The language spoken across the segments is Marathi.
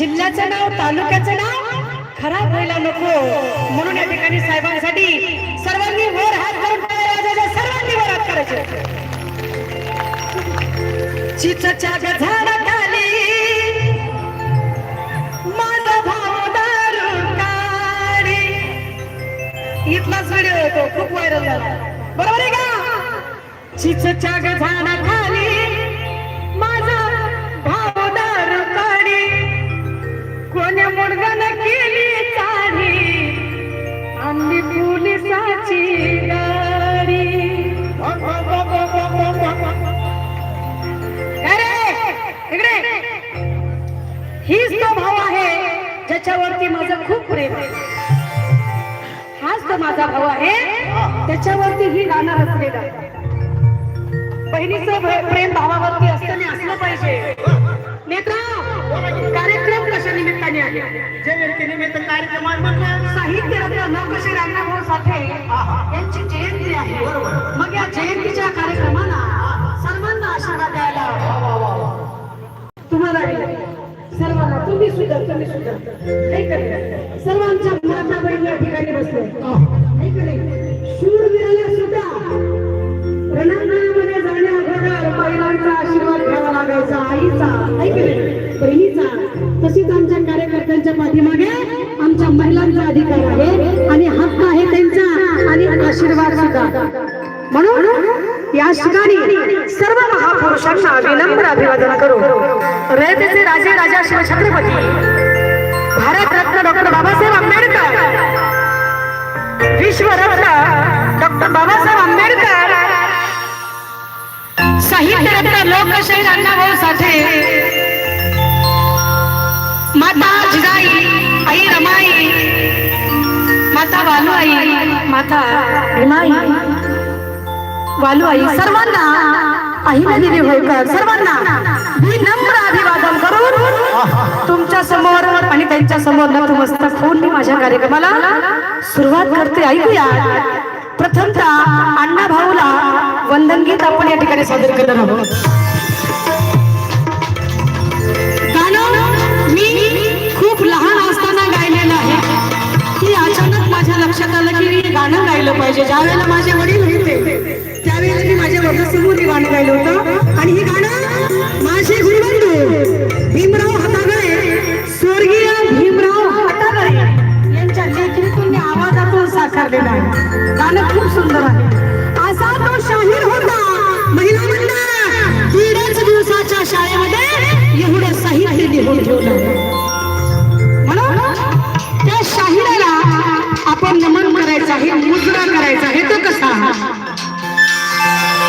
जिल्ह्याचं नाव तालुक्याचं नाव खराब व्हायला नको. म्हणून या ठिकाणी साहेबांसाठी सर्वांनी वर हात करून सर्वांनी वर हात करायचे. चिचच्या झाडाखाली इथलाच व्हिडिओ येतो खूप व्हायरल झाला. बरोबर आहे का? चिचच्या झाडाखाली हीच तो भाव आहे ज्याच्यावरती माझं खूप प्रेम आहे. हाच तो माझा भाऊ आहे त्याच्यावरती ही रचलेलं आहे. बहिणीचं प्रेम भावावरती असतं आणि असलं पाहिजे. नेत्रा कार्यक्रम कशा निमित्ताने आले जयंतीनिमित्त कार्यक्रमात साहित्य रत्न नवकशी रामभाऊ साठे यांची जयंती आहे. मग या जयंतीच्या कार्यक्रमाला तुम्ही सुद्धा तुम्ही सुद्धा. नाही का नाही? सर्वांच्या माता बहीण या ठिकाणी बसले. शूरवीराला सुद्धा रणांगणामध्ये जाण्या अगोदर महिलांचा आशीर्वाद घ्यावा लागायचा आईचा. ऐकले बहिणीचा. तसेच आमच्या कार्यकर्त्यांच्या पाठीमागे आमच्या महिलांचा अधिकार आहे आणि हक्क आहे त्यांचा आणि आशीर्वाद सुद्धा. म्हणून या ठिकाणी सर्व महापुरुषांना विनम्र अभिवादन करू. रयतेचे राजे राजा शिवछत्रपती भारतरत्न डॉक्टर बाबासाहेब आंबेडकर विश्वरत्न डॉक्टर बाबासाहेब आंबेडकर साहित्यरत्न लोकशाही अण्णाभाऊ साठे. माता जिजाई आई रमाई माता वालुआई माता भीमाई. वालुआई सर्वांना अहिल्यादेवी होळकर सर्वांना विनम्र अभिवादन करून तुमच्यासमोर आणि त्यांच्यासमोर नतमस्तक होऊन मी माझ्या कार्यक्रमाला सुरुवात करते. ऐकूया. प्रथमतः अण्णा भाऊला वंदन गीत आपण या ठिकाणी सादर करणार आहोत. गाणं मी खूप लहान असताना गायलेलं आहे. की अचानक माझ्या लक्षात आलं की मी गाणं गायलं पाहिजे. ज्या वेळेला माझे वडील होते त्यावेळेला मी माझ्या वर्गासमोर हे गाणं गायलं होतं. आणि हे गाणं माझे गुरुबंधू भीमराव हातागळे स्वर्गीय भीमराव हातागळे यांच्या लेखणीतून आवाजातून साकारलेला आहे. गाणं खूप सुंदर आहे. असा तो शाहीर होता. महिला मंडळ दीडच दिवसाच्या शाळेमध्ये एवढं साहित्य लिहून ठेवलं. म्हणून त्या शाहिराला आपण नमन करायचं आहे मुद्रा करायचा आहे तो कसा? करतो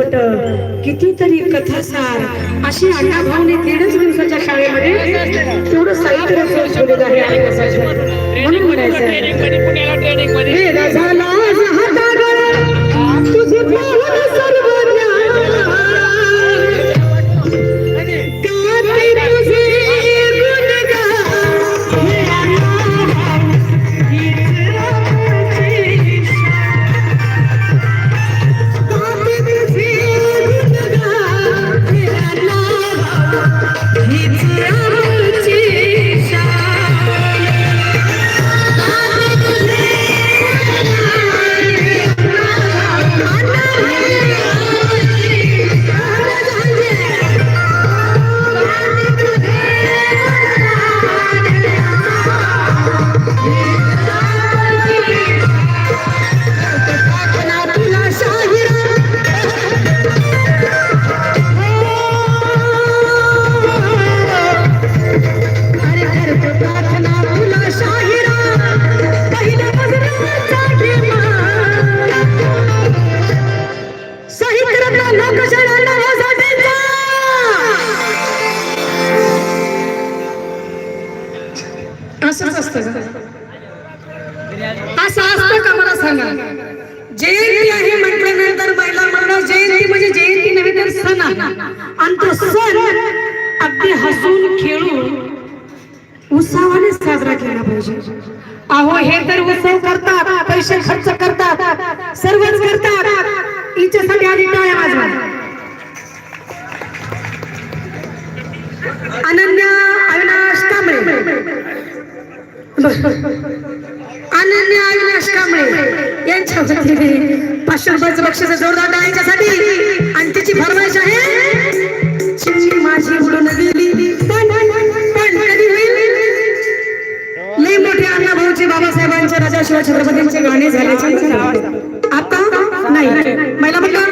चित्रपट कितीतरी कथासार अशी अण्णा भाऊने दीडच दिवसाच्या शाळेमध्ये तेवढं साहित्य रचून ठेवलेलं आहे. म्हणून म्हणायचं प्रार्थना पाहिजे. अहो हे तर उत्सव करतात पैसे खर्च करतात सर्वच करतात. हिच्यासाठी आधी टाळ्या वाजवा. अनन्या अविनाश कांबळे. अनन्या अविनाश कांबळे यांच्या वतीने पाचशे रुपयाचं बक्षीस जोरदार यांच्यासाठी आणि तिची फरमाईश आहे माझी उडून बाबासाहेबांच्या राजा शिवाय छत्रपतींचे गाणे झाल्याचे आता नाही. मला म्हटलं